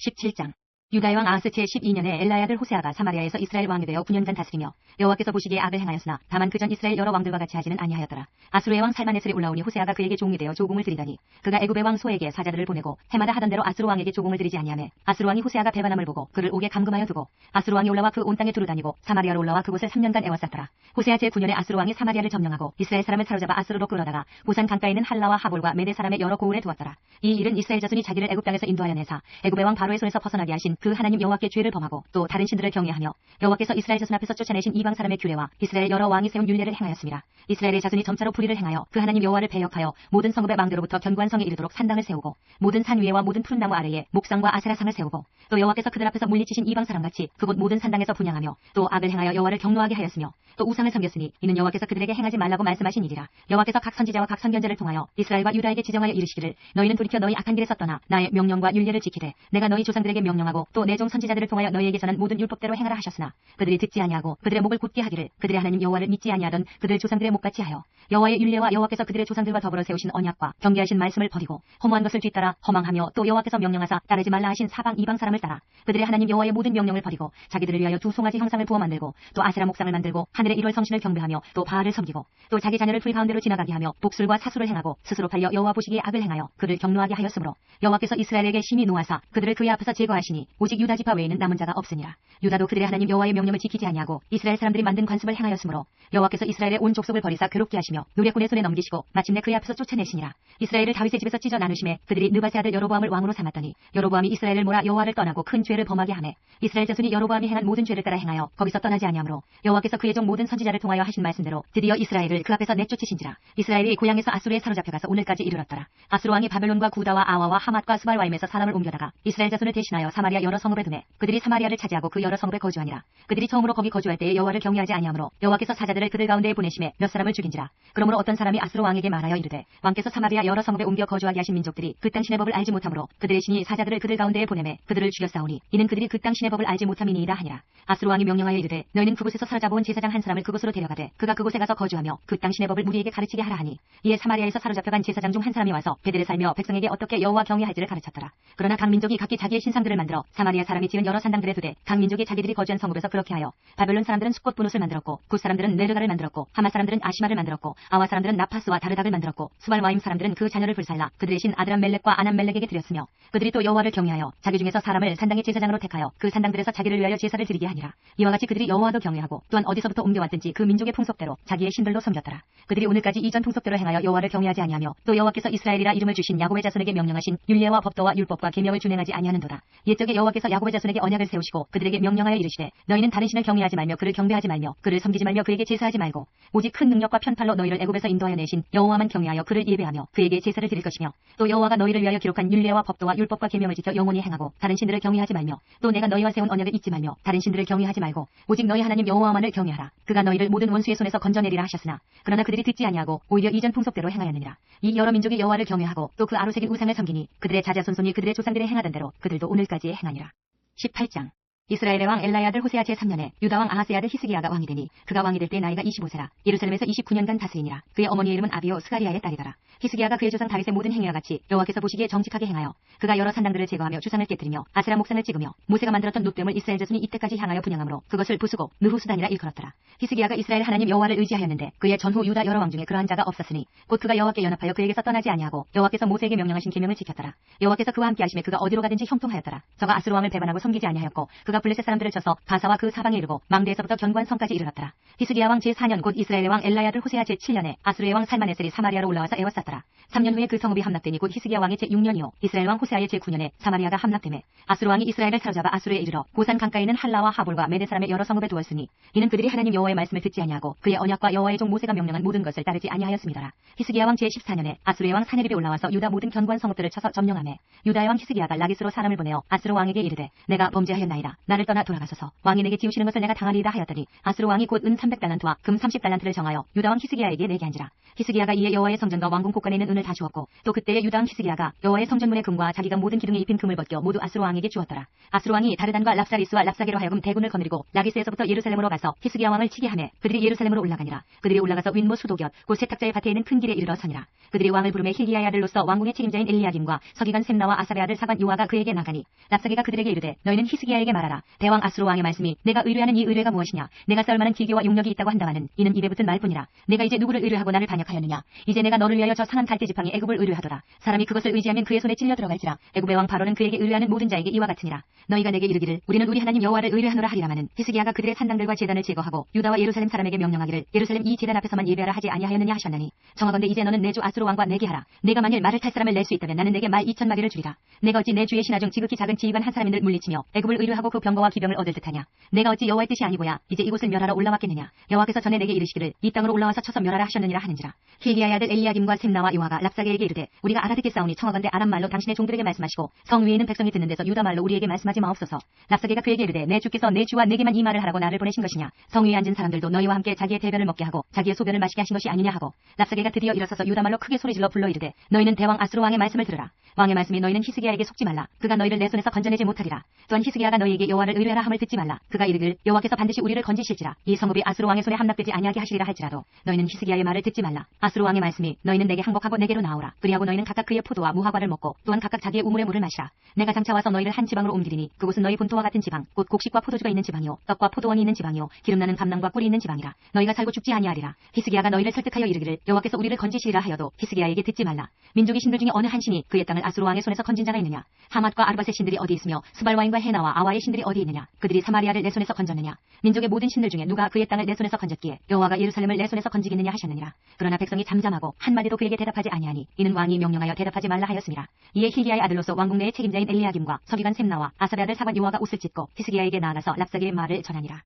17장 유다의 왕 아하스 제12년에 엘라의 아들 호세아가 사마리아에서 이스라엘 왕이 되어 9년간 다스리며 여호와께서 보시기에 악을 행하였으나 다만 그전 이스라엘 여러 왕들과 같이 하지는 아니하였더라. 아수르의 왕 살만에슬이 올라오니 호세아가 그에게 종이 되어 조공을 드리더니 그가 애굽의 왕 소에게 사자들을 보내고 해마다 하던 대로 아수르 왕에게 조공을 드리지 아니하매 아수르 왕이 호세아가 배반함을 보고 그를 옥에 감금하여 두고 아수르 왕이 올라와 그 온 땅에 두루다니고 사마리아로 올라와 그곳을 3년간 애워쌌더라. 호세아 제9년에 아수르 왕이 사마리아를 점령하고 이스라엘 사람을 사로잡아 아수르로 끌어다가 고산 강가에 있는 할라와 하볼과 메대 사람의 여러 고을에 두었더라. 이 일은 이스라엘 자손이 자기를 애굽 땅에서 인도하여 내사 애굽의 왕 바로의 손에서 벗어나게 하신 그 하나님 여호와께 죄를 범하고 또 다른 신들을 경외하며 여호와께서 이스라엘 자손 앞에서 쫓아내신 이방 사람의 규례와 이스라엘 여러 왕이 세운 율례를 행하였습니다. 이스라엘의 자손이 점차로 불의를 행하여 그 하나님 여호와를 배역하여 모든 성읍의 망대로부터 견고한 성에 이르도록 산당을 세우고 모든 산 위에와 모든 푸른 나무 아래에 목상과 아세라 상을 세우고 또 여호와께서 그들 앞에서 물리치신 이방 사람같이 그곳 모든 산당에서 분양하며 또 악을 행하여 여호와를 경노하게 하였으며 또 우상을 섬겼으니 이는 여호와께서 그들에게 행하지 말라고 말씀하신 일이라. 여호와께서 각 선지자와 각 선견자를 통하여 이스라엘과 유다에게 지정하여 이르시기를 너희는 돌이켜 너희 악한 길에서 떠나 나의 명령과 율례를 지키되 내가 너희 조상들에게 명령하고 또 내 종 선지자들을 통하여 너희에게 전한 모든 율법대로 행하라 하셨으나 그들이 듣지 아니하고 그들의 목을 굳게 하기를 그들의 하나님 여호와를 믿지 아니하던 그들 조상들의 목같이 하여 여호와의 율례와 여호와께서 그들의 조상들과 더불어 세우신 언약과 경계하신 말씀을 버리고 허무한 것을 뒤따라 허망하며 또 여호와께서 명령하사 따르지 말라 하신 사방 이방 사람을 따라 그들의 하나님 여호와의 모든 명령을 버리고 자기들을 위하여 두 송아지 형상을 부어 만들고 또 아세라 목상을 만들고 하늘의 일월 성신을 경배하며 또 바알을 섬기고 또 자기 자녀를 불 가운데로 지나가게 하며 복술과 사수를 행하고 스스로 팔려 여호와 보시기에 악을 행하여 그를 경노하게 하였으므로 여호와께서 이스라엘에게 심히 노하사 그들을 그의 앞에서 제거하시니 오직 유다 지파 외에는 남은 자가 없으니라. 유다도 그들의 하나님 여호와의 명령을 지키지 아니하고 이스라엘 사람들이 만든 관습을 행하였으므로 여호와께서 이스라엘의 온 족속을 버리사 괴롭게 하시며 노략군의 손에 넘기시고 마침내 그의 앞에서 쫓아내시니라. 이스라엘을 다윗의 집에서 찢어 나누심에 그들이 느바세 아들 여로보암을 왕으로 삼았더니 여로보암이 이스라엘을 몰아 여호와를 떠나고 큰 죄를 범하게 하매 이스라엘 자손이 여로보암이 행한 모든 죄를 따라 행하여 거기서 떠나지 아니하므로 여호와께서 그의 종 모든 선지자를 통하여 하신 말씀대로 드디어 이스라엘을 그 앞에서 내쫓으신지라. 이스라엘이 고향에서 아수르에 사로잡혀가서 오늘까지 이르렀더라. 아수르 왕이 바벨론과 구다와 아와와 하맛과 스발와임에서 사람을 옮겨다가 이스라엘 자손을 대신하여 사마리아 여러 성읍에 두매 그들이 사마리아를 차지하고 그 여러 성읍에 거주하니라. 그들이 처음으로 거기 거주할 때에 여호와를 경외하지 아니하므로 여호와께서 사자들을 그들 가운데에 보내심에 몇 사람을 죽인지라. 그러므로 어떤 사람이 아수르 왕에게 말하여 이르되 왕께서 사마리아 여러 성읍에 옮겨 거주하게 하신 민족들이 그 땅 신의 법을 알지 못하므로 그들의 신이 사자들을 그들 가운데에 보내매 그들을 죽였사오니 이는 그들이 그 땅 신의 법을 알지 못함이니이다 하니라. 아수르 왕이 명령하여 이르되 너희는 그곳에서 사로잡아온 제사장 한 사람을 그곳으로 데려가되 그가 그곳에 가서 거주하며 그 땅 신의 법을 무리에게 가르치게 하라 하니 이에 사마리아에서 사로잡혀간 제사장 중 한 사람이 와서 베들에 살며 백성에게 어떻게 여호와 경외할지를 가르쳤더라. 그러나 각 민족이 각기 자기의 신상들을 만들어 사마리아 사람이 지은 여러 산당들에 두되 각 민족이 자기들이 거주한 성읍에서 그렇게 하여 바벨론 사람들은 수꽃 분옷을 만들었고 굿 사람들은 네르가를 만들었고 하마 사람들은 아시마를 만들었고 아와 사람들은 나파스와 다르닥을 만들었고 수발 와임 사람들은 그 자녀를 불살라 그들의 신 아드람 멜렉과 아남 멜렉에게 드렸으며 그들이 또 여호와를 경외하여 자기 중에서 사람을 산당의 제사장으로 택하여 그 산당들에서 자기를 위하여 제사를 드리게 하니라. 이와 같이 그들이 여호와도 경외하고 또한 어디서부터 옮겨왔든지 그 민족의 풍속대로 자기의 신들로 섬겼더라. 그들이 오늘까지 이전 풍속대로 행하여 여호와를 경외하지 아니하며 또 여호와께서 이스라엘이라 이름을 주신 야곱의 자손에게 명령하신 율례와 법도와 율법과 계명을 준행하지 아니하는도다. 옛적에 여호와께서 야곱의 자손에게 언약을 세우시고 그들에게 명령하여 이르시되 너희는 다른 신을 경외하지 말며 그를 경배하지 말며 그를 섬기지 말며 그에게 제사하지 말고 오직 큰 능력과 편팔로 너희를 애굽에서 인도하여 내신 여호와만 경외하여 그를 예배하며 그에게 제사를 드릴 것이며 또 여호와가 너희를 위하여 기록한 율례와 법도와 율법과 계명을 지켜 영원히 행하고 다른 신들을 경외하지 말며 또 내가 너희와 세운 언약을 잊지 말며 다른 신들을 경외하지 말고 오직 너희 하나님 여호와만을 경외하라 그가 너희를 모든 원수의 손에서 건져내리라 하셨으나 그러나 그들이 듣지 아니하고 오히려 이전 풍속대로 행하였느니라. 이 여러 민족이 여호와를 경외하고 또 그 아로새긴 우상을 섬기니 그들의 자자손손이 그들의 조상들이 행하던 대로 그들도 오늘까지 행하니라. 18장 이스라엘의 왕 엘라의 아들 호세아 제3년에 유다 왕 아하스의 아들 히스기야가 왕이 되니 그가 왕이 될 때 나이가 25세라. 예루살렘에서 29년간 다스리니라. 그의 어머니의 이름은 아비오 스가리아의 딸이더라. 히스기야가 그의 조상 다윗의 모든 행위와 같이 여호와께서 보시기에 정직하게 행하여 그가 여러 산당들을 제거하며 주상을 깨뜨리며 아세라 목산을 찍으며 모세가 만들었던 눕됨을 이스라엘 자손이 이때까지 향하여 분양함으로 그것을 부수고 느후수단이라 일컬었더라. 히스기야가 이스라엘 하나님 여호와를 의지하였는데 그의 전후 유다 여러 왕 중에 그러한 자가 없었으니 곧 그가 여호와께 연합하여 그에게서 떠나지 아니하고 여호와께서 모세에게 명령하신 계명을 지켰더라. 여호와께서 그와 함께 하심에 그가 어디로 가든지 형통하였더라. 저가 아스루 왕을 배반하고 섬기지 아니하였고 그가 블레셋 사람들을 쳐서 가사와 그 사방에 이르고 망대에서부터 견관 성까지 이르렀더라. 히스기야 왕 제4년 곧 이스라엘의 왕 엘라야들 호세아 제7년에 아수르의 왕 살마네셀이 사마리아로 올라와서 애워쌌더라. 3년 후에 그 성읍이 함락되니 곧 히스기야 왕의 제6년이요 이스라엘 왕 호세아의 제9년에 사마리아가 함락되매 아수르 왕이 이스라엘을 사로잡아 아수르에 이르러 고산 강가에 있는 할라와 하볼과 메대 사람의 여러 성읍에 두었으니 이는 그들이 하나님 여호와의 말씀을 듣지 아니하고 그의 언약과 여호와의 종 모세가 명령한 모든 것을 따르지 아니하였습니다라. 히스기야 왕 제14년에 아수르의 왕 사네립이 올라와서 유다 모든 견관 성읍들을 쳐서 점령하매 유다의 왕 히스기야가 라기스로 사람을 보내어 아수르 왕에게 이르되 내가 범죄하였나이다. 나를 떠나 돌아가소서 왕이 내게 지우시는 것을 내가 당하리이다 하였더니 아스로 왕이 곧 은 300달란트와 금 30달란트를 정하여 유다 왕 히스기야에게 내게 한지라. 히스기야가 이에 여호와의 성전과 왕궁 곳간에 있는 은을 다 주었고 또 그때에 유다 왕 히스기야가 여호와의 성전문의 금과 자기가 모든 기둥에 입힌 금을 벗겨 모두 아스로 왕에게 주었더라. 아스로 왕이 다르단과 랍사리스와 랍사게로 하여금 대군을 거느리고 라기스에서부터 예루살렘으로 가서 히스기야 왕을 치게 하매 그들이 예루살렘으로 올라가니라. 그들이 올라가서 윈모 수도곁 곧 세탁자의 밭에 있는 큰 길에 이르러 서니라. 그들이 왕을 부르매 힐기야의 아들로서 왕궁의 책임자인 엘리야김과 서기관 셈나와 아사의 아들 사관 요아가 그에게 나가니 랍사게가 그들에게 이르되 너희는 히스기야에게 말하라 대왕 아스로 왕의 말씀이 내가 의뢰하는 이 의뢰가 무엇이냐? 내가 쌓을 만한 기교와 용력이 있다고 한다마는 이는 입에 붙은 말뿐이라. 내가 이제 누구를 의뢰하고 나를 반역하였느냐? 이제 내가 너를 위하여 저 상한 갈대 지팡이 애굽을 의뢰하더라. 사람이 그것을 의지하면 그의 손에 찔려 들어갈지라. 애굽의 왕 바로는 그에게 의뢰하는 모든 자에게 이와 같으니라. 너희가 내게 이르기를 우리는 우리 하나님 여호와를 의뢰하노라 하리라마는 히스기야가 그들의 산당들과 제단을 제거하고 유다와 예루살렘 사람에게 명령하기를 예루살렘 이 제단 앞에서만 예배하라 하지 아니하였느냐 하셨나니. 정하건대 이제 너는 내 주 아스로 왕과 내게 하라. 내가 만일 말을 탈 사람을 낼 수 있다면 나는 내게 말 이천 마리를 주리라. 내가 어찌 내 주의 신하 중 지극히 작은 지휘관 한 사람인들 물리치며 애굽을 의뢰하고 그 병거와 기병을 얻을 듯하냐? 내가 어찌 여호와의 뜻이 아니고야 이제 이곳을 멸하러 올라왔겠느냐? 여호와께서 전에 내게 이르시기를 이 땅으로 올라와서 쳐서 멸하라 하셨느니라 하는지라. 히기야의 아들 엘리야김과 셈나와 요아가 랍사게에게 이르되 우리가 알아듣겠사오니 청하건대 아람 말로 당신의 종들에게 말씀하시고 성 위에 있는 백성이 듣는 데서 유다 말로 우리에게 말씀하지 마옵소서. 랍사게가 그에게 이르되 내 주께서 내 주와 내게만 이 말을 하라고 나를 보내신 것이냐? 성 위에 앉은 사람들도 너희와 함께 자기의 대변을 먹게 하고 자기의 소변을 마시게 하신 것이 아니냐? 하고 랍사게가 드디어 일어서서 유다 말로 크게 소리질러 불러 이르되 너희는 대왕 아스로 왕의 말씀을 들으라. 왕의 말씀이 너희는 히스기야에게 속지 말라. 그가 너희를 내 손에서 건져내지 못하리라. 또한 히스기야가 너희에게 여호와를 의뢰하라 함을 듣지 말라. 그가 이르길 여호와께서 반드시 우리를 건지실지라. 이 성읍이 아스로 왕의 손에 함락되지 아니하게 하시리라 할지라도 너희는 히스기야의 말을 듣지 말라. 아스로 왕의 말씀이 너희는 내게 항복하고 내게로 나오라. 그리하고 너희는 각각 그의 포도와 무화과를 먹고 또한 각각 자기의 우물의 물을 마시라. 내가 장차 와서 너희를 한 지방으로 옮기리니 그곳은 너희 본토와 같은 지방 곧 곡식과 포도주가 있는 지방이요 떡과 포도원이 있는 지방이요 기름나는 감남과 꿀이 있는 지방이라. 너희가 살고 죽지 아니하리라. 히스기야가 너희를 설득하여 이르기를 여호와께서 우리를 건지시리라 하여도 히스기야에게 듣지 말라. 민족의 신들 중에 어느 한 신이 그의 땅을 아스로 왕의 손에서 건진 자가 있느냐? 하맛과 아르밧의 신들이 어디 있으며 스발와인과 헤나와 아와의 신들이 어디 있느냐? 그들이 사마리아를 내 손에서 건졌느냐? 민족의 모든 신들 중에 누가 그의 땅을 내 손에서 건졌기에 여호와가 예루살렘을 내 손에서 건지겠느냐 하셨느니라. 그러나 백성이 잠잠하고 한마디도 그에게 대답하지 아니하니 이는 왕이 명령하여 대답하지 말라 하였습니다. 이에 히기야의 아들로서 왕국 내의 책임자인 엘리야김과 서기관 셈나와 아사의 아들 사관 요아가 옷을 찢고 히스기야에게 나아가서 랍사기의 말을 전하니라.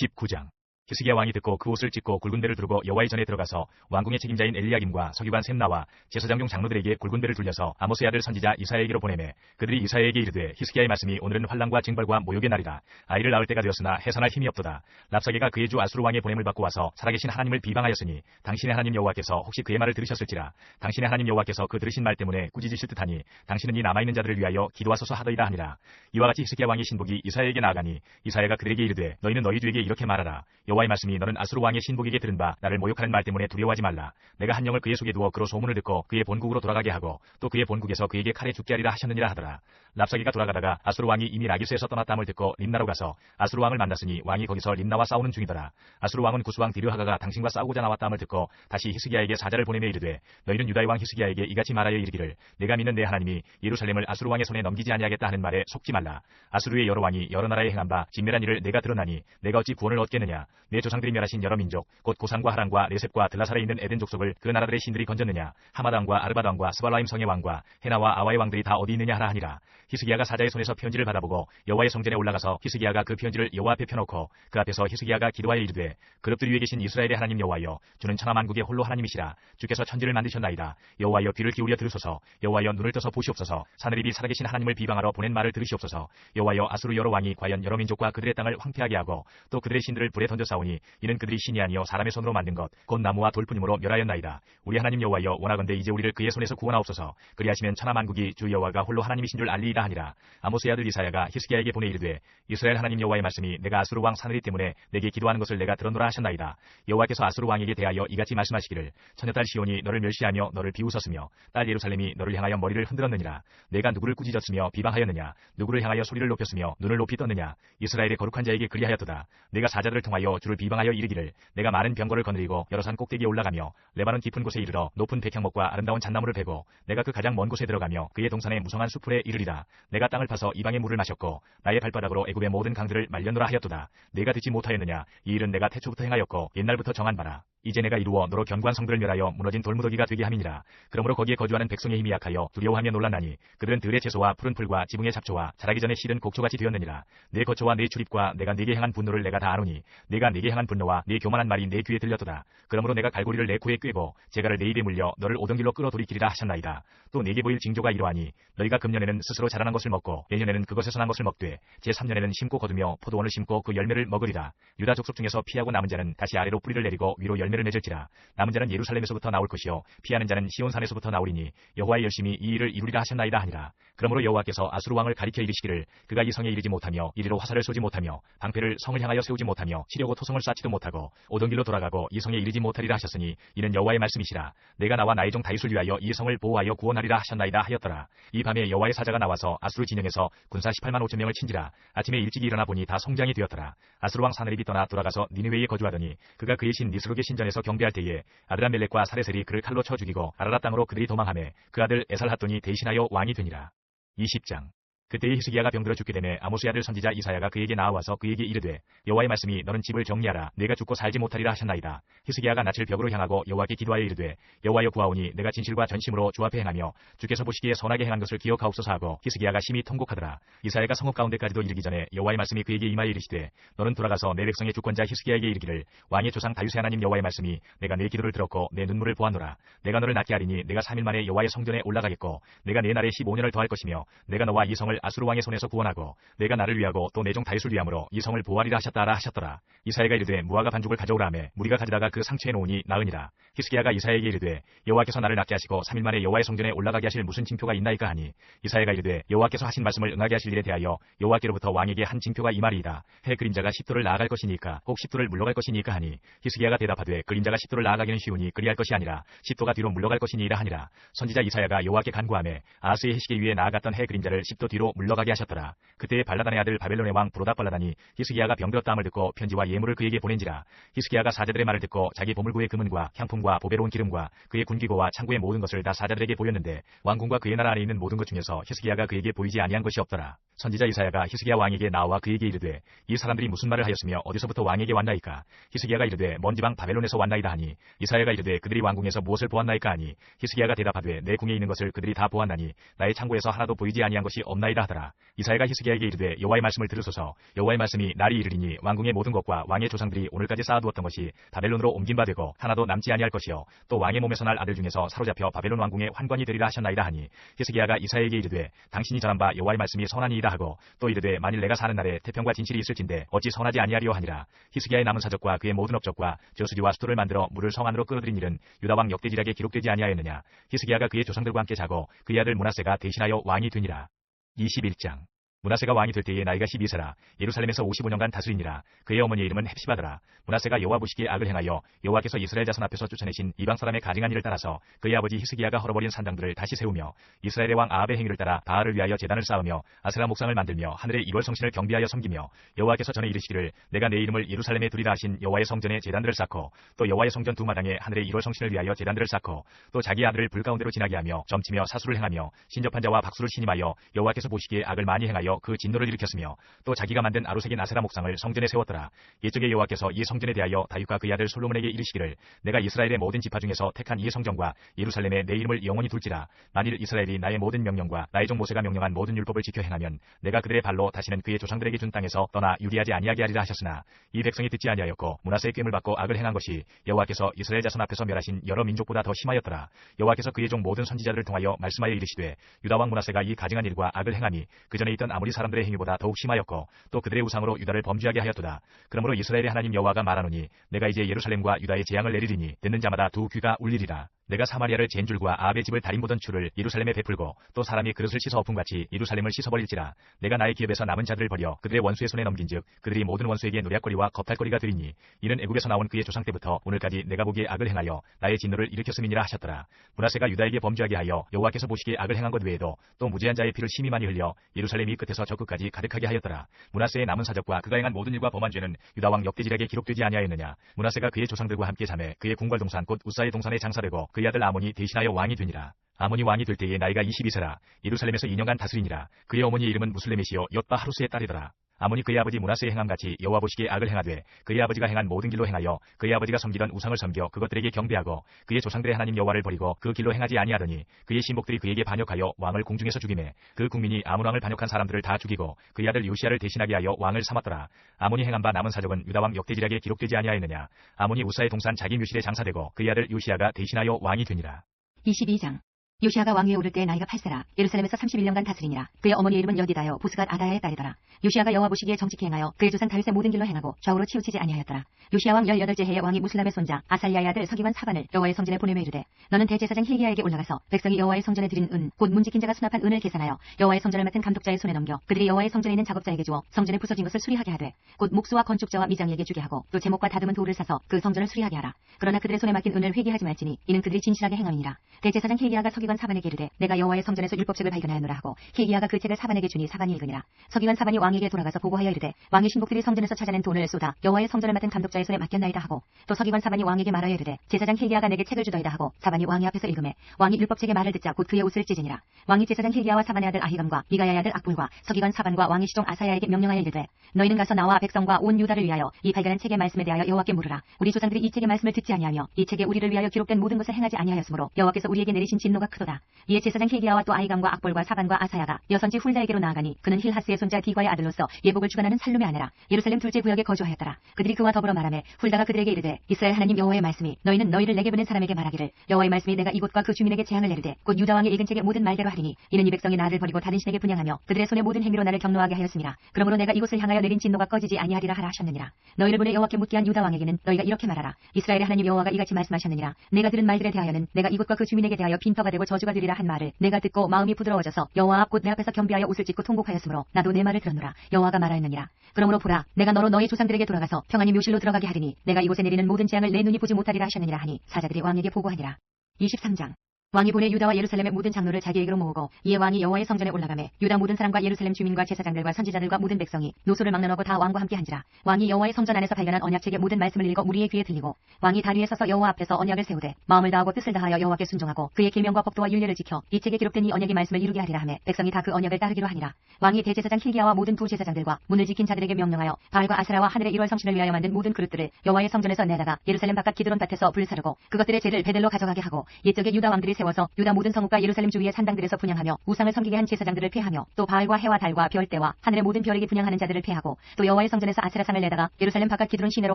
19장 히스기야 왕이 듣고 그 옷을 찢고 굵은 배를 두르고 여호와의 전에 들어가서 왕궁의 책임자인 엘리야김과 서기관 셈나와 제사장 중 장로들에게 굵은 배를 돌려서 아모스의 아들 선지자 이사야에게로 보내매 그들이 이사야에게 이르되 히스기야의 말씀이 오늘은 환란과 징벌과 모욕의 날이다 아이를 낳을 때가 되었으나 해산할 힘이 없도다. 랍사게가 그의 주 아수르 왕의 보냄을 받고 와서 살아계신 하나님을 비방하였으니 당신의 하나님 여호와께서 혹시 그의 말을 들으셨을지라 당신의 하나님 여호와께서 그 들으신 말 때문에 꾸짖으실 듯하니 당신은 이 남아있는 자들을 위하여 기도하소서 하더이다 하니라. 이와 같이 히스기야 왕의 신복이 이사야에게 나아가니 이사야가 그들에게 이르되 너희는 너희 주에게 이렇게 말하라 여호와의 말씀이 너는 아수르 왕의 신복에게 들은 바 나를 모욕하는 말 때문에 두려워하지 말라. 내가 한 영을 그의 속에 두어 그로 소문을 듣고 그의 본국으로 돌아가게 하고 또 그의 본국에서 그에게 칼에 죽게 하리라 하셨느니라 하더라. 랍사기가 돌아가다가 아수르 왕이 이미 라기스에서 떠났다함을 듣고 림나로 가서 아수르 왕을 만났으니 왕이 거기서 림나와 싸우는 중이더라. 아수르 왕은 구수왕 디르하가가 당신과 싸우고자 나왔다함을 듣고 다시 히스기야에게 사자를 보내며 이르되 너희는 유다의 왕 히스기야에게 이같이 말하여 이르기를 내가 믿는 내 하나님이 예루살렘을 아수르 왕의 손에 넘기지 아니하겠다 하는 말에 속지 말라. 아수르의 여러 왕이 여러 나라에 행한 바 진멸한 일을 내가 드러나니 내가 어찌 구원을 얻겠느냐 내 조상들이 멸하신 여러 민족 곧 고산과 하란과 레셉과 들라살에 있는 에덴 족속을 그 나라들의 신들이 건졌느냐? 하마당과 아르바당과 스발라임 성의 왕과 헤나와 아와의 왕들이 다 어디 있느냐 하라 하니라. 히스기야가 사자의 손에서 편지를 받아보고 여호와의 성전에 올라가서 히스기야가 그 편지를 여호와 앞에 펴놓고 그 앞에서 히스기야가 기도하여 이르되 그룹들 위에 계신 이스라엘의 하나님 여호와여 주는 천하 만국의 홀로 하나님이시라. 주께서 천지를 만드셨나이다. 여호와여 귀를 기울여 들으소서. 여호와여 눈을 떠서 보시옵소서. 사느립이 살아계신 하나님을 비방하러 보낸 말을 들으시옵소서. 여호와여 아수르 여러 왕이 과연 여러 민족과 그들의 땅을 황폐하게 하고 또 그들의 신들을 불에 던져 싸우니 이는 그들이 신이 아니요 사람의 손으로 만든 것 곧 나무와 돌뿐이므로 멸하였나이다. 우리 하나님 여호와여 원하건대 이제 우리를 그의 손에서 구원하옵소서. 그리하시면 천하 만국이 주 여호와가 홀로 하나님이신 줄 알리이다 하니라. 아모스의 아들 이사야가 히스기야에게 보내 이르되 이스라엘 하나님 여호와의 말씀이 내가 아수르 왕 사느리 때문에 내게 기도하는 것을 내가 들었노라 하셨나이다. 여호와께서 아수르 왕에게 대하여 이같이 말씀하시기를 처녀딸 시온이 너를 멸시하며 너를 비웃었으며 딸 예루살렘이 너를 향하여 머리를 흔들었느니라. 내가 누구를 꾸짖었으며 비방하였느냐? 누구를 향하여 소리를 높였으며 눈을 높이 떴느냐? 이스라엘의 거룩한 자에게 그리하였도다. 내가 사자들을 통하여 주를 비방하여 이르기를 내가 많은 병거를 거느리고 여러 산 꼭대기에 올라가며 레바논 깊은 곳에 이르러 높은 백향목과 아름다운 잣나무를 베고 내가 그 가장 먼 곳에 들어가며 그의 동산의 무성한 수풀에 이르리라. 내가 땅을 파서 이방의 물을 마셨고 나의 발바닥으로 애굽의 모든 강들을 말려노라 하였도다. 내가 듣지 못하였느냐? 이 일은 내가 태초부터 행하였고 옛날부터 정한 바라 이제 내가 이루어 너로 견고한 성들을 멸하여 무너진 돌무더기가 되게 함이니라. 그러므로 거기에 거주하는 백성의 힘이 약하여 두려워하며 놀랐나니 그들은 들의 채소와 푸른 풀과 지붕의 잡초와 자라기 전에 실은 곡초같이 되었느니라. 내 거처와 내 출입과 내가 네게 향한 분노를 내가 다 아노니 내가 네게 향한 분노와 네 교만한 말이 내 귀에 들렸도다. 그러므로 내가 갈고리를 내 코에 꿰고 제가를 내 입에 물려 너를 오던 길로 끌어돌이키리라 하셨나이다. 또 네게 보일 징조가 이러하니 너희가 금년에는 스스로 자라난 것을 먹고 내년에는 그것에서 난 것을 먹되 제3년에는 심고 거두며 포도원을 심고 그 열매를 먹으리라. 유다 족속 중에서 피하고 남은 자는 다시 아래로 뿌리를 내리고 위로 열매 를 맺을지라. 남은 자는 예루살렘에서부터 나올 것이요 피하는 자는 시온산에서부터 나오리니 여호와의 열심히 이 일을 이루리라 하셨나이다 하니라. 그러므로 여호와께서 아수르 왕을 가리켜 이르시기를 그가 이 성에 이르지 못하며 이리로 화살을 쏘지 못하며 방패를 성을 향하여 세우지 못하며 치려고 토성을 쌓지도 못하고 오던 길로 돌아가고 이 성에 이르지 못하리라 하셨으니 이는 여호와의 말씀이시라. 내가 나와 나의 종 다윗을 위하여 이 성을 보호하여 구원하리라 하셨나이다 하였더라. 이 밤에 여호와의 사자가 나와서 아수르 진영에서 군사 18만 5천 명을 친지라. 아침에 일찍이 일어나 보니 다 성장이 되었더라. 아수르 왕 사느립이 떠나 돌아가서 니느웨에 거주하더니 그가 그의 신 니스록의 신전 에서 경배할 때에 아드람멜렉과 사레셀이 그를 칼로 쳐 죽이고 아라라 땅으로 그들이 도망하매 그 아들 에살핫돈이 대신하여 왕이 되니라. 20장 그때에 히스기야가 병들어 죽게 되매 아모스의 아들 선지자 이사야가 그에게 나와서 그에게 이르되 여호와의 말씀이 너는 집을 정리하라 내가 죽고 살지 못하리라 하셨나이다. 히스기야가 낯을 벽으로 향하고 여호와께 기도하여 이르되 여호와여 구하오니 내가 진실과 전심으로 주 앞에 행하며 주께서 보시기에 선하게 행한 것을 기억하옵소서 하고 히스기야가 심히 통곡하더라. 이사야가 성읍 가운데까지도 이르기 전에 여호와의 말씀이 그에게 임하여 이르시되 너는 돌아가서 내 백성의 주권자 히스기야에게 이르기를 왕의 조상 다윗의 하나님 여호와의 말씀이 내가 내 기도를 들었고 내 눈물을 보았노라. 내가 너를 낫게 하리니 내가 3일 만에 여호와의 성전에 올라가겠고 내가 내 날에 15년을 더할 것이며 내가 너와 이 성을 아수르 왕의 손에서 구원하고 내가 나를 위하고 또 내종 다윗을 위함으로 이 성을 보호하리라 하셨다라 하셨더라. 이사야가 이르되 무화과 반죽을 가져오라 하매 무리가 가져다가 그 상처에 놓으니 나으니라. 히스기야가 이사야에게 이르되 여호와께서 나를 낫게 하시고 3일 만에 여호와의 성전에 올라가게 하실 무슨 징표가 있나이까 하니 이사야가 이르되 여호와께서 하신 말씀을 응하게 하실 일에 대하여 여호와께로부터 왕에게 한 징표가 이 말이이다. 해 그림자가 10도를 나아갈 것이니까 혹 10도를 물러갈 것이니까 하니 히스기야가 대답하되 그림자가 10도를 나아가기는 쉬우니 그리할 것이 아니라 10도가 뒤로 물러갈 것이니라 하니라. 선지자 이사야가 여호와께 간구하매 아스의 해시계 위에 나아갔던 해 그림자를 10도 뒤로 물러가게 하셨더라. 그때에 발라단의 아들 바벨론의 왕 브로다 발라단이 히스기야가 병들었다함을 듣고 편지와 예물을 그에게 보낸지라 히스기야가 사자들의 말을 듣고 자기 보물구의 금은과 향품과 보배로운 기름과 그의 군기고와 창고의 모든 것을 다 사자들에게 보였는데 왕궁과 그의 나라 안에 있는 모든 것 중에서 히스기야가 그에게 보이지 아니한 것이 없더라 선지자 이사야가 히스기야 왕에게 나와 그에게 이르되 이 사람들이 무슨 말을 하였으며 어디서부터 왕에게 왔나이까 히스기야가 이르되 먼 지방 바벨론에서 왔나이다 하니 이사야가 이르되 그들이 왕궁에서 무엇을 보았나이까 하니 히스기야가 대답하되 내 궁에 있는 것을 그들이 다 보았나니 나의 창고에서 하나도 보이지 아니한 것이 없 나이다 하더라. 이사야가 히스기야에게 이르되 여호와의 말씀을 들으소서. 여호와의 말씀이 날이 이르리니 왕궁의 모든 것과 왕의 조상들이 오늘까지 쌓아두었던 것이 바벨론으로 옮긴 바 되고 하나도 남지 아니할 것이요. 또 왕의 몸에서 날 아들 중에서 사로잡혀 바벨론 왕궁의 환관이 되리라 하셨나이다 하니 히스기야가 이사야에게 이르되 당신이 전한 바 여호와의 말씀이 선하니이다 하고 또 이르되 만일 내가 사는 날에 태평과 진실이 있을진데 어찌 선하지 아니하리요 하니라. 히스기야의 남은 사적과 그의 모든 업적과 저수지와 수도를 만들어 물을 성 안으로 끌어들인 일은 유다 왕 역대지략에 기록되지 아니하였느냐. 히스기야가 그의 조상들과 함께 자고 그의 아들 문하세가 대신하여 왕이 되니라 21장 문하세가 왕이 될 때에 나이가 12세라. 예루살렘에서 55년간 다스리니라. 그의 어머니의 이름은 헵시바더라. 문하세가 여호와 보시기에 악을 행하여 여호와께서 이스라엘 자손 앞에서 쫓아내신 이방 사람의 가증한 일을 따라서 그의 아버지 히스기야가 헐어버린 산당들을 다시 세우며 이스라엘의 왕 아합의 행위를 따라 바알을 위하여 제단을 쌓으며 아세라 목상을 만들며 하늘의 1월 성신을 경비하여 섬기며 여호와께서 전에 이르시기를 내가 내 이름을 예루살렘에 두리라 하신 여호와의 성전에 제단들을 쌓고 또 여호와의 성전 두 마당에 하늘의 1월 성신을 위하여 제단들을 쌓고 또 자기 아들을 불 가운데로 지나게 하며 점치며 사수를 행하며 신접한 자와 박수를 신임하여 여호와께서 보시기에 악을 많이 행하여 그 진노를 일으켰으며 또 자기가 만든 아루색인 아세라 목상을 성전에 세웠더라. 이쪽에 여호와께서 이 성전에 대하여 다윗과 그의 아들 솔로몬에게 이르시기를 내가 이스라엘의 모든 지파 중에서 택한 이 성전과 예루살렘에 내 이름을 영원히 둘지라. 만일 이스라엘이 나의 모든 명령과 나의 종 모세가 명령한 모든 율법을 지켜 행하면 내가 그들의 발로 다시는 그의 조상들에게 준 땅에서 떠나 유리하지 아니하게 하리라 하셨으나 이 백성이 듣지 아니하였고 문하세의 꾀을 받고 악을 행한 것이 여호와께서 이스라엘 자손 앞에서 멸하신 여러 민족보다 더 심하였더라. 여호와께서 그의 종 모든 선지자들을 통하여 말씀하여 이르시되 유다 왕 문하세가 이 가증한 일과 악을 행하니 그 전에 있던 아무 리 사람들의 행위보다 더욱 심하였고 또 그들의 우상으로 유다를 범죄하게 하였도다. 그러므로 이스라엘의 하나님 여호와가 말하노니 내가 이제 예루살렘과 유다의 재앙을 내리리니 듣는 자마다 두 귀가 울리리라. 내가 사마리아를 젠 줄과 아합의 집을 다림 보던 줄을 예루살렘에 베풀고 또 사람이 그릇을 씻어 엎음같이 예루살렘을 씻어버릴지라. 내가 나의 기업에서 남은 자들을 버려 그들의 원수의 손에 넘긴즉 그들이 모든 원수에게 노략거리와 겁탈거리가 되리니 이는 애굽에서 나온 그의 조상 때부터 오늘까지 내가 보기에 악을 행하여 나의 진노를 일으켰음이니라 하셨더라. 문하세가 유다에게 범죄하게 하여 여호와께서 보시기에 악을 행한 것 외에도 또 무죄한 자의 피를 심히 많이 흘려 예루살렘이 끝에서 저 끝까지 가득하게 하였더라. 문하세의 남은 사적과 그가 행한 모든 일과 범한 죄는 유다 왕 역대지략에 기록되지 아니하였느냐. 문하세가 그의 조상들과 함께 잠에 그의 궁궐 동산 곧 우사의 동산에 장사되고 그의 아들 아몬이 대신하여 왕이 되니라. 아몬이 왕이 될 때에 나이가 22세라. 예루살렘에서 2년간 다스리니라. 그의 어머니의 이름은 무슬레메시요 엿바 하루스의 딸이더라. 아무니 그의 아버지 문하스의 행함같이 여호와 보시기에 악을 행하되 그의 아버지가 행한 모든 길로 행하여 그의 아버지가 섬기던 우상을 섬겨 그것들에게 경배하고 그의 조상들의 하나님 여호와를 버리고 그 길로 행하지 아니하더니 그의 신복들이 그에게 반역하여 왕을 공중에서 죽이매 그 국민이 아문 왕을 반역한 사람들을 다 죽이고 그의 아들 요시아를 대신하게 하여 왕을 삼았더라. 아문이 행한 바 남은 사적은 유다 왕 역대지략에 기록되지 아니하였느냐. 아문이 우사의 동산 자기 묘실에 장사되고 그의 아들 요시아가 대신하여 왕이 되니라. 22장 요시아가 왕위에 오를 때 나이가 8세라. 예루살렘에서 31년간 다스리니라. 그의 어머니의 이름은 여디다요 보스가 아다야의 딸이더라. 요시아가 여호와 보시기에 정직히 행하여 그의 조상 다윗의 모든 길로 행하고 좌우로 치우치지 아니하였더라. 요시아 왕 18째 해에 왕이 무슬람의 손자 아살야의 아들 서기관 사반을 여호와의 성전에 보내며 이르되 너는 대제사장 힐기야에게 올라가서 백성이 여호와의 성전에 드린 은 곧 문지킨 자가 수납한 은을 계산하여 여호와의 성전을 맡은 감독자의 손에 넘겨 그들이 여호와의 성전에 있는 작업자에게 주어 성전에 부서진 것을 수리하게 하되 곧 목수와 건축자와 미장이에게 주게 하고 또 제목과 다듬은 돌을 사서 그 성전을 수리하게 하라. 그러나 그들의 손에 맡긴 은을 회개하지 말지니 이는 그들이 진실하게 행함이니라. 대제사장 힐기야가 서기 관 사반에게 이르되 내가 여호와의 성전에서 율법책을 발견하였노라 하고 힐기야가 그 책을 사반에게 주니 사반이 읽으니라. 서기관 사반이 왕에게 돌아가서 보고하여 이르되 왕의 신복들이 성전에서 찾아낸 돈을 쏟아 여호와의 성전을 맡은 감독자의 손에 맡겼나이다 하고 또 서기관 사반이 왕에게 말하여 이르되 제사장 힐기야가 내게 책을 주더이다 하고 사반이 왕의 앞에서 읽음에 왕이 율법책의 말을 듣자 곧 그의 옷을 찢으니라. 왕이 제사장 힐기야와 사반의 아들 아히감과 미가야의 아들 악불과 서기관 사반과 왕의 시종 아사야에게 명령하여 이르되 너희는 가서 나와 백성과 온 유다를 위하여 이 발견한 책의 말씀에 대하여 여호와께 물으라. 우리 조상들이 이 책의 말씀을 듣지 아니하며 이 책에 우리를 위하여 기록된 모든 것을 행하지 아니하였으므로 여호와께서 우리에게 내리신 진노가 크도다. 이에 제사장 힐기야와 또 아이감과 악볼과 사반과 아사야가 여선지 훌다에게로 나아가니 그는 힐하스의 손자 디과의 아들로서 예복을 주관하는 살룸의 아내라 예루살렘 둘째 구역에 거주하였더라. 그들이 그와 더불어 말하며 훌다가 그들에게 이르되 이스라엘 하나님 여호와의 말씀이 너희는 너희를 내게 보낸 사람에게 말하기를 여호와의 말씀이 내가 이곳과 그 주민에게 재앙을 내리되 곧 유다 왕의 읽은 책의 모든 말대로 하리니 이는 이 백성이 나를 버리고 다른 신에게 분양하며 그들의 손의 모든 행위로 나를 경노하게 하였습니다. 그러므로 내가 이곳을 향하여 내린 진노가 꺼지지 아니하리라 하라 하셨느니라. 너희를 보내 여호와께 묻게 한 유다 왕에게는 너희가 이렇게 말하라. 이스라엘의 하나님 여호와가 이같이 말씀하셨느니라. 내가 들은 말들에 대하여는 내가 이곳과 그 주민에게 대하여 빈터가 되고 저주가 되리라 한 말을 내가 듣고 마음이 부드러워져서 여호와 앞 곧 내 앞에서 겸비하여 옷을 찢고 통곡하였으므로 나도 내 말을 들었노라. 여호와가 말하였느니라. 그러므로 보라 내가 너로 너희 조상들에게 돌아가서 평안히 묘실로 들어가게 하리니 내가 이곳에 내리는 모든 재앙을 내 눈이 보지 못하리라 하셨느니라 하니 사자들이 왕에게 보고하니라. 23장 왕이 보내 유다와 예루살렘의 모든 장로를 자기에게로 모으고 이에 왕이 여호와의 성전에 올라가매 유다 모든 사람과 예루살렘 주민과 제사장들과 선지자들과 모든 백성이 노소를 막론하고 다 왕과 함께 한지라. 왕이 여호와의 성전 안에서 발견한 언약책의 모든 말씀을 읽어 무리의 귀에 들리고 왕이 다리에 서서 여호와 앞에서 언약을 세우되 마음을 다하고 뜻을 다하여 여호와께 순종하고 그의 계명과 법도와 율례를 지켜 이 책에 기록된 이 언약의 말씀을 이루게 하리라 하매 백성이 다 그 언약을 따르기로 하니라. 왕이 대제사장 힐기야와 모든 부제사장들과 문을 지킨 자들에게 명령하여 바알과 아세라와 하늘의 일월 성신을 위하여 만든 모든 그릇들을 여호와의 성전에서 내다가 예루살렘 바깥 기드론 밭에서 불사르고 그것들의 죄를 베델로 가져가게 하고 옛적에 유다 왕들이 세 워서 유다 모든 성읍과 예루살렘 주위의 산당들에서 분양하며 우상을 섬기게 한 제사장들을 패하며 또 바알과 해와 달과 별대와 하늘의 모든 별에게 분양하는 자들을 패하고 또 여호와의 성전에서 아세라상을 내다가 예루살렘 바깥 기드론 시내로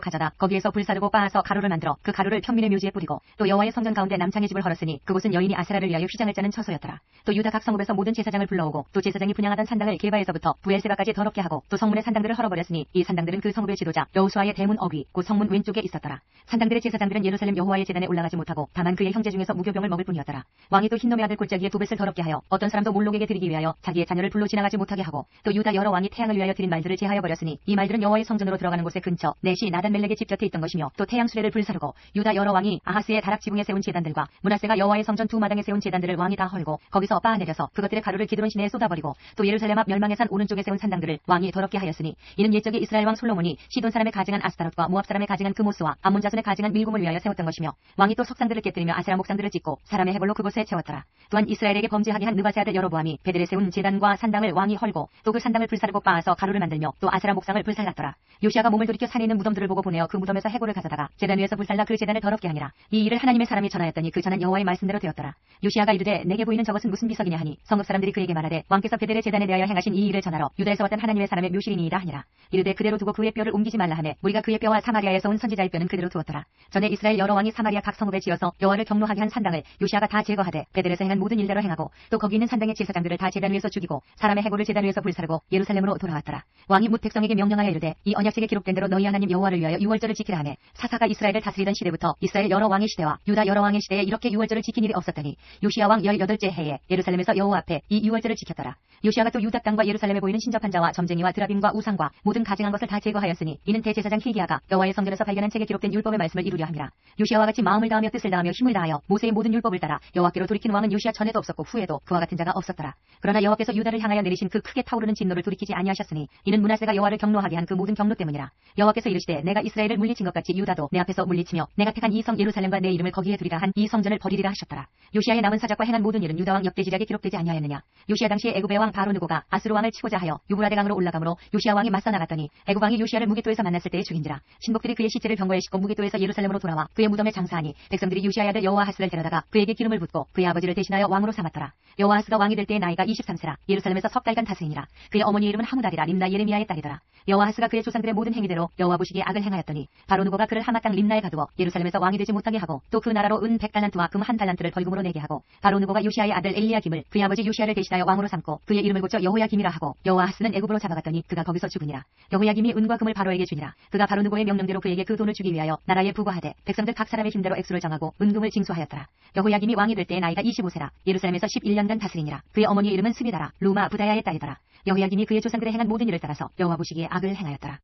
가져다 거기에서 불사르고 빻아서 가루를 만들어 그 가루를 평민의 묘지에 뿌리고 또 여호와의 성전 가운데 남창의 집을 헐었으니 그곳은 여인이 아세라를 위하여 휘장을 짜는 처소였더라. 또 유다 각 성읍에서 모든 제사장을 불러오고 또 제사장이 분양하던 산당을 게바에서부터 부엘세바까지 더럽게 하고 또 성문의 산당들을 헐어버렸으니 이 산당들은 그 성읍의 지도자 여호수아의 대문 어귀 곧 성문 왼쪽에 있었더라. 산당들의 제사장들은 예루살렘 여호와의 제단에 올라가지 못하고 다만 그의 형제 중에서 무교병을 먹을 뿐이었더라 왕이 또 흰놈의 아들 골짜기에 두 뱃을 더럽게 하여 어떤 사람도 몰록에게 드리기 위하여 자기의 자녀를 불로 지나가지 못하게 하고 또 유다 여러 왕이 태양을 위하여 드린 말들을 제하여 버렸으니 이 말들은 여호와의 성전으로 들어가는 곳의 근처 넷이 나단 멜렉의 집 곁에 있던 것이며 또 태양 수레를 불사르고 유다 여러 왕이 아하스의 다락 지붕에 세운 제단들과 문하세가 여호와의 성전 두 마당에 세운 제단들을 왕이 다 헐고 거기서 빻아내려서 그것들의 가루를 기드론 시내에 쏟아버리고 또 예루살렘 앞 멸망의 산 오른쪽에 세운 산당들을 왕이 더럽게 하였으니 이는 옛적에 이스라엘 왕 솔로몬이 시돈 사람의 가증한 아스타롯과 모압 사람의 가증한 그모스와 암몬 자손의 가증한 밀곰을 위하여 세웠던 것이며 왕이 또 석상들을 깨뜨리며 아세라 목상들을 짓고 사람의 해골로 그곳에 채웠더라. 또한 이스라엘에게 범죄하게 한 느바세 아들 여로보암이 베델에 세운 제단과 산당을 왕이 헐고 또 그 산당을 불사르고 빻아서 가루를 만들며 또 아세라 목상을 불살랐더라. 요시아가 몸을 돌이켜 산에 있는 무덤들을 보고 보내어 그 무덤에서 해골을 가져다가 제단 위에서 불살라 그 제단을 더럽게 하니라. 이 일을 하나님의 사람이 전하였더니 그 전한 여호와의 말씀대로 되었더라. 요시아가 이르되 내게 보이는 저것은 무슨 비석이냐 하니 성읍 사람들이 그에게 말하되 왕께서 베델의 제단에 대하여 행하신 이 일을 전하러 유다에서 왔던 하나님의 사람의 묘실이니이다 하니라. 이르되 그대로 두고 그의 뼈를 옮기지 말라 하매 우리가 그의 뼈와 사마리아에서 온 선지자의 뼈는 그대로 두었더라. 전에 이스라엘 여러 왕이 사마리아 각 성읍에 지어서 여호와를 경노하게 한 산당을 요시아가 다 제거하되 베델에서 행한 모든 일대로 행하고 또 거기 있는 산당의 제사장들을 다 제단 위에서 죽이고 사람의 해골을 제단 위에서 불사르고 예루살렘으로 돌아왔더라. 왕이 뭇 백성에게 명령하여 이르되 이 언약책에 기록된 대로 너희 하나님 여호와를 위하여 유월절을 지키라 하매 사사가 이스라엘을 다스리던 시대부터 이스라엘 여러 왕의 시대와 유다 여러 왕의 시대에 이렇게 유월절을 지킨 일이 없었더니 요시아 왕 18째 해에 예루살렘에서 여호와 앞에 이 유월절을 지켰더라. 요시아가 또 유다 땅과 예루살렘에 보이는 신접한 자와 점쟁이와 드라빔과 우상과 모든 가증한 것을 다 제거하였으니 이는 대제사장 힐기야가 여호와의 성전에서 발견한 책에 기록된 율법의 말씀을 이루려 함이라. 요시아와 같이 마음을 다하며 뜻을 다하며 힘을 다하여 모세의 모든 율법을 따라 여호와께로 돌이킨 왕은 요시야 전에도 없었고 후에도 그와 같은 자가 없었더라. 그러나 여호와께서 유다를 향하여 내리신 그 크게 타오르는 진노를 돌이키지 아니하셨으니 이는 문하세가 여호와를 경노하게 한 그 모든 경노 때문이라. 여호와께서 이르시되 내가 이스라엘을 물리친 것 같이 유다도 내 앞에서 물리치며 내가 택한 이 성 예루살렘과 내 이름을 거기에 두리라 한 이 성전을 버리리라 하셨더라. 요시야의 남은 사적과 행한 모든 일은 유다 왕 역대지략에 기록되지 아니하였느냐. 요시야 당시에 애굽의 왕 바로 누고가 아스루 왕을 치고자 하여 유브라데 강으로 올라가므로 요시야 왕이 맞서 나갔더니 애굽 왕이 요시야를 무기토에서 만났을 때에 죽인지라. 신복들이 그의 시체를 병거에 싣고 무기토에서 예루살렘으로 돌아와 그의 무덤에 장사하니 백성들이 요시야의 아들 여호아하스를 데려다가 그에게 기름 을 붓고 그의 아버지를 대신하여 왕으로 삼았더라. 여호아하스가 왕이 될 때의 나이가 23세라. 예루살렘에서 석 달간 다스리니라. 그의 어머니 이름은 하무달이라 림나 예레미야의 딸이더라. 여호아하스가 그의 조상들의 모든 행위대로 여호와 보시기에 악을 행하였더니 바로 누고가 그를 하마 땅 림나에 가두어 예루살렘에서 왕이 되지 못하게 하고 또 그 나라로 은 백달란트와 금 한 달란트를 벌금으로 내게 하고 바로 누고가 요시아의 아들 엘리야김을 그의 아버지 요시아를 대신하여 왕으로 삼고 그의 이름을 고쳐 여호야김이라 하고 여호아하스는 애굽으로 잡아갔더니 그가 거기서 죽으니라 여호야김이 은과 금을 바로에게 주니라 그가 바로 누고의 명령대로 그에게 그 돈을 주기 위하여 나라에 부과하되 백성들 각 사람의 힘대로 액수를 정하고 은금을 징수하였더라 여호야김이 왕이 될 때의 나이가 25세라. 예루살렘에서 11년간 다스리니라. 그의 어머니의 이름은 스비다라. 루마 부다야의 딸이더라. 여호야김이 그의 조상들의 행한 모든 일을 따라서 여호와 보시기에 악을 행하였더라.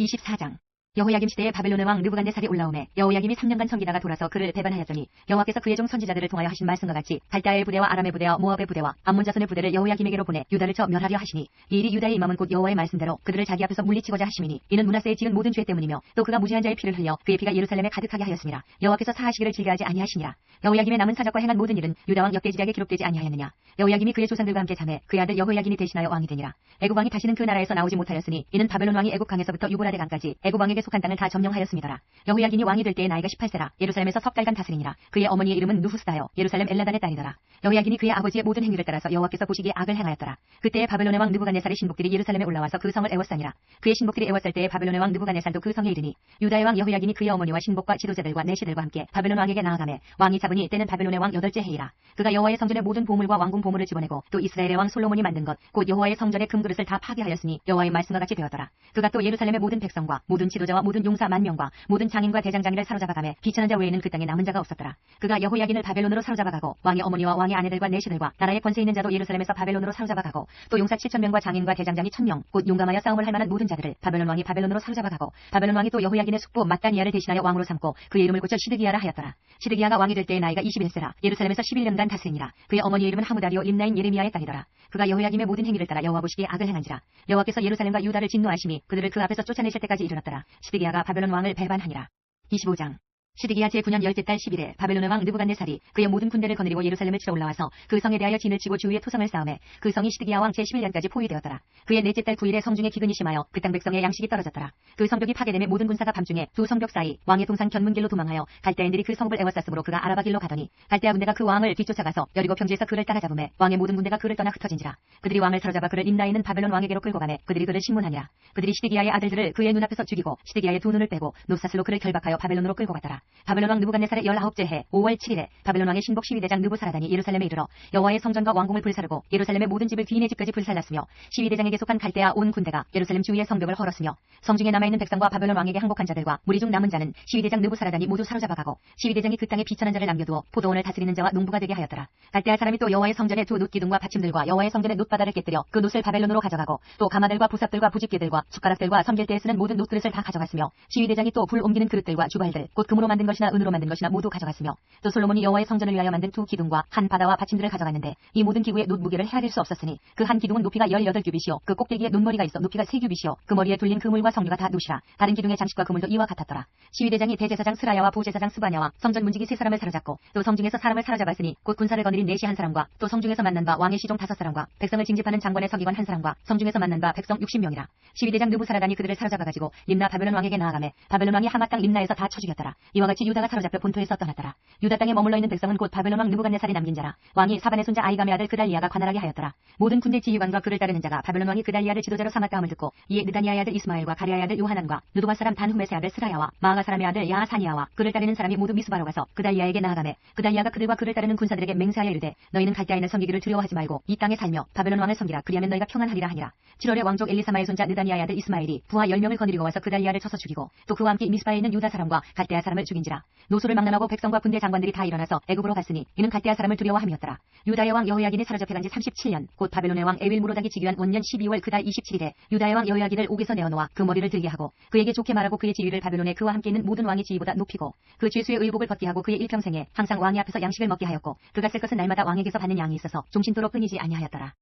24장 여호야김 시대에 바벨론의 왕 느부갓네살이 올라오매 여호야김이 3년간 섬기다가 돌아서 그를 배반하였더니 여호와께서 그의 종 선지자들을 통하여 하신 말씀과 같이 갈다의 부대와 아람의 부대와 모압의 부대와 암몬 자손의 부대를 여호야김에게로 보내 유다를 쳐 멸하려 하시니 이 일이 유다의 임함은 곧 여호와의 말씀대로 그들을 자기 앞에서 물리치고자 하심이니 이는 문하세에 지은 모든 죄 때문이며 또 그가 무지한 자의 피를 흘려 그의 피가 예루살렘에 가득하게 하였습니다. 여호와께서 사하시기를 즐겨하지 아니하시니라. 여호야김의 남은 사적과 행한 모든 일은 유다 왕 역대지략에 기록되지 아니하였느냐. 여호야김이 그의 조상들과 함께 잠해 그의 아들 여호야김이 대신하여 왕이 되니라. 애굽 왕이 다시는 그 나라에서 나오지 못하였으니 이는 바벨론 왕이 애굽 강에서부터 유브라데 강까지 애굽 왕에게 속한 땅을 다 점령하였습니다라. 여호야김이 왕이 될 때의 나이가 18세라. 예루살렘에서 석 달간 다스리니라. 그의 어머니의 이름은 누후스다요. 예루살렘 엘라단의 딸이더라. 여호야김이 그의 아버지의 모든 행위를 따라서 여호와께서 보시기에 악을 행하였더라. 그때에 바벨론의 왕 느부갓네살의 신복들이 예루살렘에 올라와서 그 성을 애워싸니라. 그의 신복들이 애워쌀 때에 바벨론의 왕 느부갓네살도 그 성에 이르니 유다의 왕 여호야김이 그의 어머니와 신복과 지도자들과 내시들과 함께 바벨론 왕에게 나아가매 왕이 잡으니 때는 바벨론의 왕 여덟째 해이라. 그가 여호와의 성전의 모든 보물과 왕궁 보물을 집어내고 또 이스라엘의 왕 솔로몬이 만든 것 곧 여호와의 성전의 금그릇을 다 파괴하였으니 여호와의 말씀과 같이 되었더라. 그가 또 예루살렘의 모든 백성과 모든 지도자 와 모든 용사 만 명과 모든 장인과 대장장이를 사로잡아가매 비천한 자 외에는 그 땅에 남은 자가 없었더라. 그가 여호야긴을 바벨론으로 사로잡아가고 왕의 어머니와 왕의 아내들과 내시들과 나라의 권세 있는 자도 예루살렘에서 바벨론으로 사로잡아가고 또 용사 7천 명과 장인과 대장장이 천명곧 용감하여 싸움을 할 만한 모든 자들을 바벨론 왕이 바벨론으로 사로잡아가고 바벨론 왕이 또 여호야긴의 숙부 mat다니아를 대신하여 왕으로 삼고 그의 이름을 고쳐 시드기야라 하였더라. 시드기야가 왕이 될 때의 나이가 21세라. 예루살렘에서 11년간 다스리니라. 그의 어머니의 이름은 하무다리오 림나인 예레미야의 딸이더라 그가 여호야김의 모든 행위를 따라 여호와 보시기에 악을 행한지라. 여호와께서 예루살렘과 유다를 진노하심이 그들을 그 앞에서 쫓아내실 때까지 이르렀더라. 시드기야가 바벨론 왕을 배반하니라. 25장 시드기야 제9년 열째 달 10일에 바벨론의 왕 느부갓네살이 그의 모든 군대를 거느리고 예루살렘을 치러 올라와서 그 성에 대하여 진을 치고 주위에 토성을 쌓음에 그 성이 시드기야 왕 제11년까지 포위되었더라. 그의 넷째 달 9일에 성중에 기근이 심하여 그 땅 백성의 양식이 떨어졌더라. 그 성벽이 파괴됨에 모든 군사가 밤중에 두 성벽 사이 왕의 동상 견문길로 도망하여 갈대인들이 그 성읍을 애워쌌으므로 그가 아라바 길로 가더니 갈대아 군대가 그 왕을 뒤쫓아가서 여리고 평지에서 그를 따라잡음에 왕의 모든 군대가 그를 떠나 흩어진지라. 그들이 왕을 사로잡아 그를 임나에 있는 바벨론 왕에게로 끌고 가매 그들이 그를 신문하니라. 그들이 시드기야의 아들들을 그의 눈앞에서 죽이고 시드기야의 두 눈을 빼고 노사슬로 그를 결박하여 바벨론으로 끌고 갔더라. 바벨론 왕 느부갓네살의 열아홉째 해 5월 7일에 바벨론 왕의 신복 12대장 느부사라단이 예루살렘에 이르러 여호와의 성전과 왕궁을 불사르고 예루살렘의 모든 집을 귀인의 집까지 불살랐으며 12대장에게 속한 갈대아 온 군대가 예루살렘 주위의 성벽을 헐었으며 성중에 남아있는 백성과 바벨론 왕에게 항복한 자들과 무리 중 남은 자는 12대장 느부사라단이 모두 사로잡아가고 12대장이 그 땅에 비천한 자를 남겨두어 포도원을 다스리는 자와 농부가 되게 하였더라. 갈대아 사람이 또 여호와의 성전의 두 놋기둥과 받침들과 여호와의 성전의 놋바다를 깨뜨려 그 놋을 바벨론으로 가져가고 또 가마들과 보삽들과 부집개들과 숟가락들과 섬길 때에 쓰는 모든 놋그릇을 다 가져갔으며 12대장이 또 불 옮기는 그릇들과 주발들 곧 금으로 만든 것이나 은으로 만든 것이나 모두 가져갔으며 또 솔로몬이 여호와의 성전을 위하여 만든 두 기둥과 한 바다와 받침들을 가져갔는데 이 모든 기구의 놋 무게를 헤아릴 수 없었으니 그 한 기둥은 높이가 18규빗이요 그 꼭대기에 놋머리가 있어 높이가 3규빗이요 그 머리에 둘린 그물과 성류가 다 놋이라. 다른 기둥의 장식과 그물도 이와 같았더라. 시위대장이 대제사장 스라야와 부제사장 스바냐와 성전 문지기 세 사람을 사로잡고 또 성중에서 사람을 사로잡았으니 곧 군사를 거느린 네시 한 사람과 또 성중에서 만난 바 왕의 시종 다섯 사람과 백성을 징집하는 장관의 서기관 한 사람과 성중에서 만난 바 백성 60명이라. 시위대장 느부사라단이 그들을 사로잡아가지고 림나 바벨론 왕에게 나아가매 바벨론 왕이 하마 땅 림나에서 다 쳐죽였더라 이와 같이 유다가 사로잡혀 본토에서 떠났더라. 유다 땅에 머물러 있는 백성은 곧 바벨론 왕 느부갓네살이 남긴 자라. 왕이 사반의 손자 아이감의 아들 그달리아가 관할하게 하였더라. 모든 군대 지휘관과 그를 따르는 자가 바벨론 왕이 그달리아를 지도자로 삼았다 함을 듣고 이에 느다니아의 아들 이스마엘과 가리아의 아들 요하난과 누두바 사람 단후메스의 아들 스라야와 마가 사람의 아들 야하사니아와 그를 따르는 사람이 모두 미스바로 가서 그달리아에게 나아가매 그달리아가 그들과 그를 따르는 군사들에게 맹세하여 이르되 너희는 갈대아인을 섬기기를 두려워하지 말고 이 땅에 살며 바벨론 왕을 섬기라. 그리하면 너희가 평안하리라 하니라. 7월에 왕족 엘리사마의 손자 느다니아의 아들 이스마엘이 부하 10명을 거느리고 와서 그달리아를 쳐서 죽이고 또 그와 함께 미스바에 있는 유다 사람과 갈대아 사람을 죽인지라 노소를 망람하고 백성과 군대 장관들이 다 일어나서 애굽으로 갔으니 이는 갈대아 사람을 두려워함이었더라. 유다의 왕 여호야긴이 사로잡혀 간 지 37년 곧 바벨론의 왕 에윌 무로닥이 즉위한 원년 12월 그달 27일에 유다의 왕 여호야긴을 옥에서 내어놓아 그 머리를 들게 하고 그에게 좋게 말하고 그의 지위를 바벨론에 그와 함께 있는 모든 왕의 지위보다 높이고 그 죄수의 의복을 벗게 하고 그의 일평생에 항상 왕의 앞에서 양식을 먹게 하였고 그가 쓸 것은 날마다 왕에게서 받는 양이 있어서 종신토록 끊이지 아니하였더라